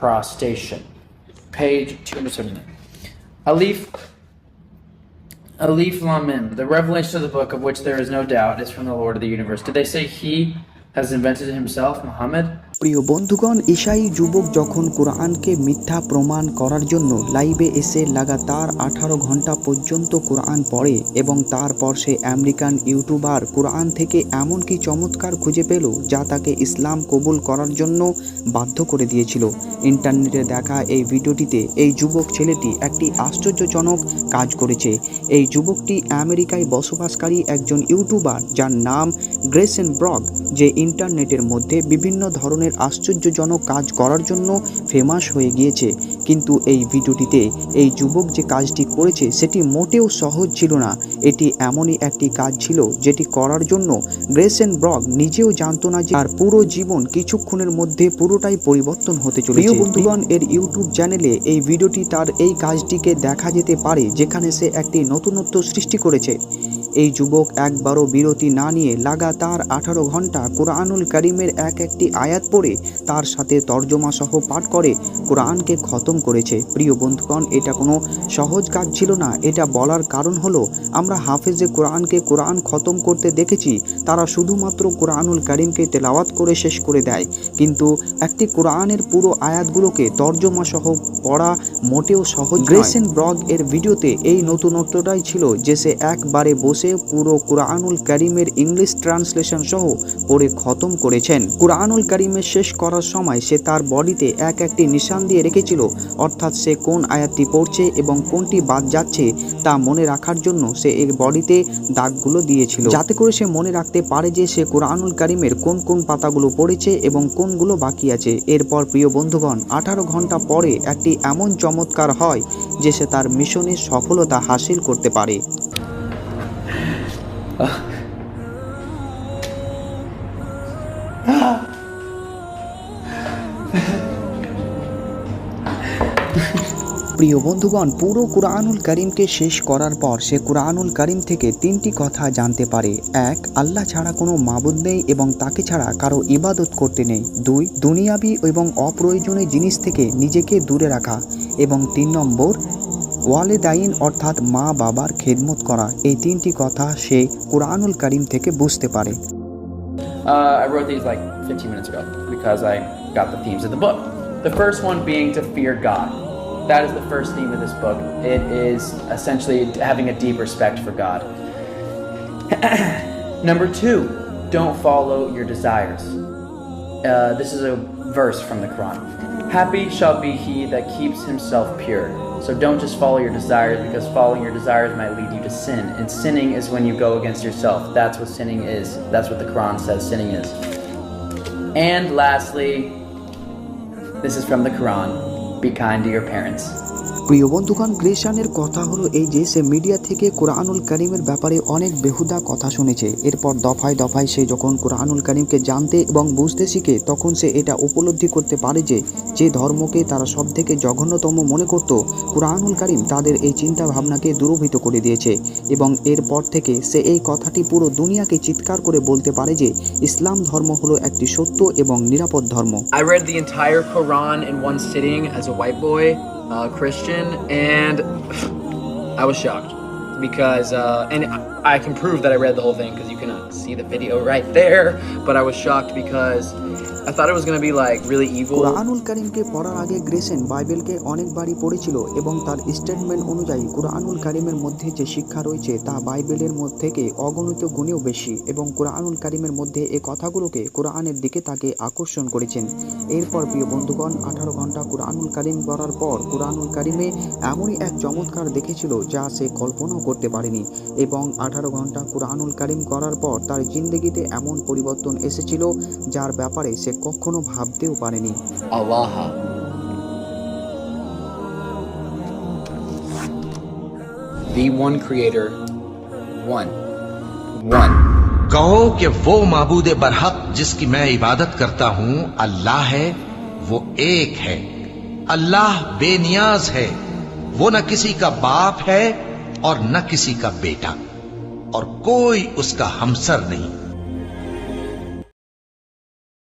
prostration. Page 279. Alif Alif Lamim, the revelation of the book of which there is no doubt is from the Lord of the universe. Did they say he has invented himself, Muhammad? প্রিয় বন্ধুগণ, ঈশাই যুবক যখন কোরআনকে মিথ্যা প্রমাণ করার জন্য লাইভে এসে লাগাতার আঠারো ঘণ্টা পর্যন্ত কোরআন পড়ে এবং তারপর সে আমেরিকান ইউটিউবার কোরআন থেকে এমন কি চমৎকার খুঁজে পেল যা তাকে ইসলাম কবুল করার জন্য বাধ্য করে দিয়েছিল। ইন্টারনেটে দেখা এই ভিডিওটিতে এই যুবক ছেলেটি একটি আশ্চর্যজনক কাজ করেছে। এই যুবকটি আমেরিকায় বসবাসকারী একজন ইউটিউবার যার নাম গ্রেসেন ব্রগ, যে ইন্টারনেটের মধ্যে বিভিন্ন ধরনের আশ্চর্যজনক কাজ করার জন্য ফেমাস হয়ে গিয়েছে। কিন্তু এই ভিডিওটিতে এই যুবক যে কাজটি করেছে সেটি মোটেও সহজ ছিল না। এটি এমনই একটি কাজ ছিল যেটি করার জন্য গ্রেসেন ব্রগ নিজেও জানতো না যে তার পুরো জীবন কিছুক্ষণের মধ্যে পুরোটাই পরিবর্তন হতে চলেছে। প্রিয় বন্ধুগণ এর ইউটিউব চ্যানেলে এই ভিডিওটি তার এই কাজটিকে দেখা যেতে পারে যেখানে সে একটি নতুনত্ব সৃষ্টি করেছে। এই যুবক একবারও বিরতি না নিয়ে লাগাতার আঠারো ঘণ্টা কোরআনুল করিমের এক একটি আয়াত পড়ে, তার সাথে তর্জমা সহ পাঠ করে, কোরআনকে খতম করেছে। প্রিয় বন্ধুগণ, এটা কোনো সহজ কাজ ছিল না। এটা বলার কারণ হলো, আমরা হাফেজে কোরআনকে কোরআন খতম করতে দেখেছি, তারা শুধুমাত্র কোরআনুল করিমকে তেলাওয়াত করে শেষ করে দেয়। কিন্তু একটি কোরআনের পুরো আয়াতগুলোকে তর্জমা সহ পড়া মোটেও সহজ গ্রেসেন ব্রগ এর ভিডিওতে এই নতুনত্বটাই ছিল যে সে একবারে বসে পুরো কোরআনুল করিমের ইংলিশ ট্রান্সলেশন সহ পড়ে খতম করেছেন। কোরআনুল করিমের শেষ করার সময় সে তার বডিতে এক একটি নিশান দিয়ে রেখেছিল, অর্থাৎ সে কোন আয়াতটি পড়ছে এবং কোনটি বাদ যাচ্ছে তা মনে রাখার জন্য সে এর বডিতে দাগগুলো দিয়েছিল। যাতে করে সে মনে রাখতে পারে যে সে কোরআনুল করিমের কোন কোন পাতাগুলো পড়েছে এবং কোনগুলো বাকি আছে। এরপর প্রিয় বন্ধুগণ, আঠারো ঘণ্টা পরে একটি এমন চমৎকার হয় যে সে তার মিশনে সফলতা হাসিল করতে পারে। প্রিয় বন্ধুগণ, পুরো কোরআনুল করিমকে শেষ করার পর সে কোরআনুল করিম থেকে তিনটি কথা জানতে পারে। এক, আল্লাহ ছাড়া কোনো মাবুদ নেই এবং তাকে ছাড়া কারও ইবাদত করতে নেই। দুই, দুনিয়াবি এবং অপ্রয়োজনীয় জিনিস থেকে নিজেকে দূরে রাখা। এবং তিন নম্বর ওয়ালেদাইন অর্থাৎ মা বাবার খেদমত করা এই তিনটি কথা সে কোরআনুল করিম থেকে বুঝতে পারে Uh, I wrote these like 15 minutes ago because I got the themes of the book. The first one being to fear God. That is the first theme of this book. It is essentially having a deep respect for God. Number two, don't follow your desires. Uh, this is a verse from the Quran. Happy shall be he that keeps himself pure. So don't just follow your desires because following your desires might lead you to sin. And sinning is when you go against yourself. That's what sinning is. That's what the Quran says sinning is. And lastly, this is from the Quran be kind to your parents. প্রিয় বন্ধুগণ গ্রেশানের কথা হলো এই যে সে media থেকে কোরআনুল করিমের ব্যাপারে অনেক বেহুদা কথা শুনেছে। এরপর দফায় দফায় সে যখন কোরআনুল করিমকে জানতে এবং বুঝতে শিখে তখন সে এটা উপলব্ধি করতে পারে যে যে ধর্মকে তারা সব থেকে জঘন্যতম মনে করত কোরআনুল করিম তাদের এই চিন্তা ভাবনাকে দূরভূত করে দিয়েছে এবং এরপর থেকে সে এই কথাটি পুরো দুনিয়াকে চিৎকার করে বলতে পারে যে ইসলাম ধর্ম হলো একটি সত্য এবং নিরাপদ ধর্ম। I read the entire Quran in one sitting as a white boy, uh, Christian, and I was shocked because, uh, and I can prove that I read the whole thing because you can uh, see the video right there. But I was shocked because I thought it was gonna be like really evil. কোরআনুল করিমকে পড়ার আগে গ্রেসেন বাইবেলকে অনেকবারই পড়েছিল এবং তার statement অনুযায়ী কোরআনুল করিমের মধ্যে যে শিক্ষা রয়েছে তা বাইবেলের মধ্যে থেকে অগণিত গুণেও বেশি এবং কোরআনুল করিমের মধ্যে এই কথাগুলোকে কোরআনের দিকে তাকে আকর্ষণ করেছেন এরপর প্রিয় বন্ধুগণ আঠারো ঘণ্টা কোরআনুল করিম করার পর কোরআনুল করিমে এমনই এক চমৎকার দেখেছিল যা সে কল্পনাও করতে পারেনি এবং আঠারো ঘন্টা কোরআনুল করিম করার পর তার জিন্দগিতে এমন পরিবর্তন এসেছিল যার ব্যাপারে সে কখনো ভাবতেও পারেনি Allah. The one creator, one. One. कहो कि वो माबूद बरहक जिसकी मैं इबादत करता हूं अल्लाह है वो एक है अल्लाह बेनियाज है वो न किसी का बाप है और न किसी का बेटा और कोई उसका हमसर नहीं।